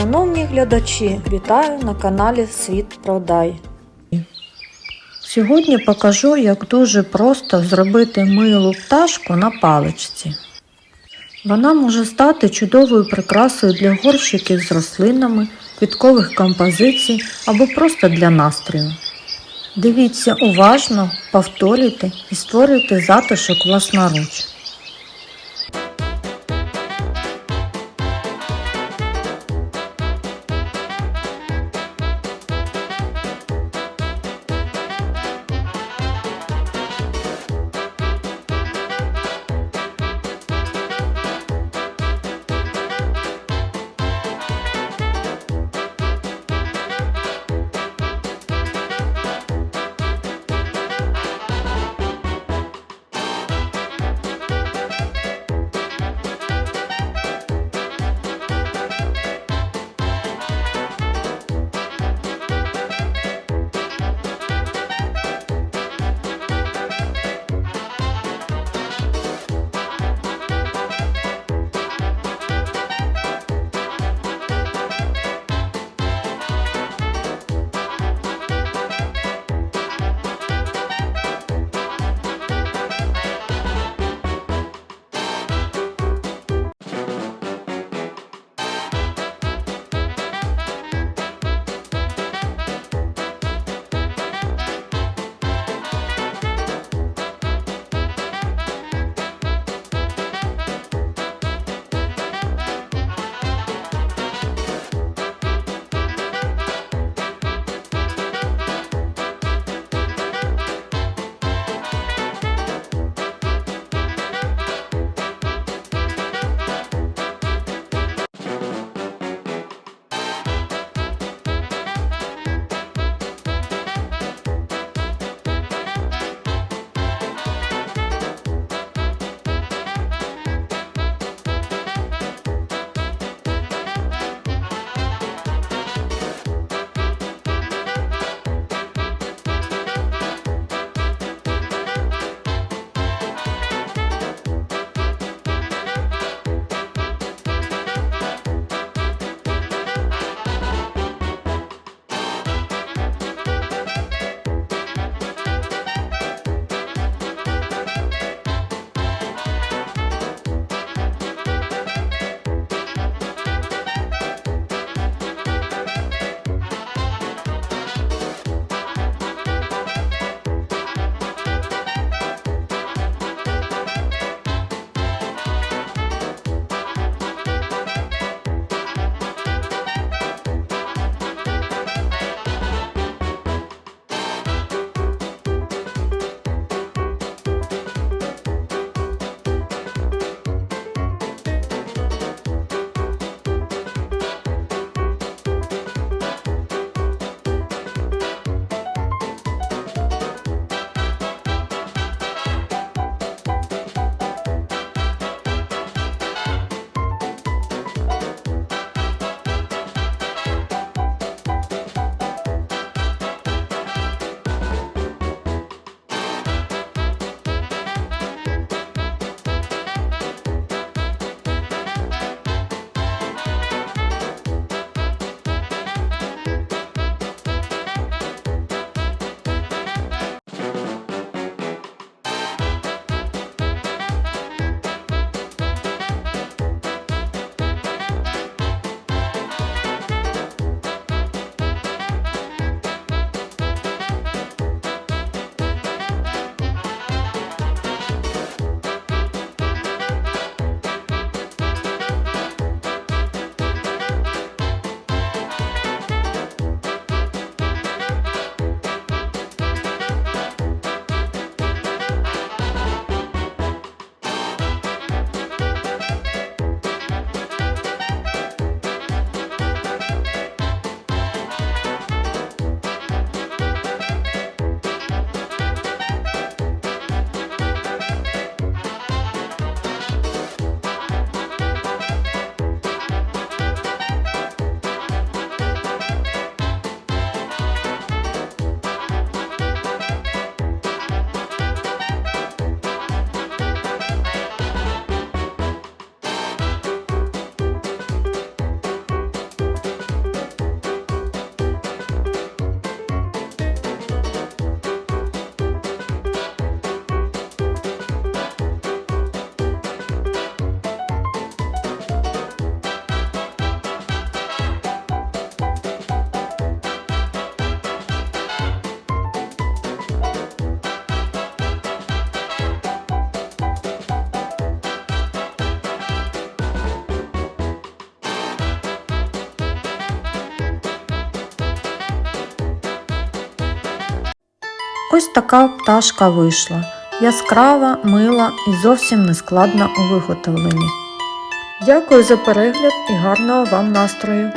Шановні глядачі, вітаю на каналі Світ Продай. Сьогодні покажу, як дуже просто зробити милу пташку на паличці. Вона може стати чудовою прикрасою для горщиків з рослинами, квіткових композицій або просто для настрою. Дивіться уважно, повторюйте і створюйте затишок власноруч. Ось така пташка вийшла. Яскрава, мила і зовсім не складна у виготовленні. Дякую за перегляд і гарного вам настрою!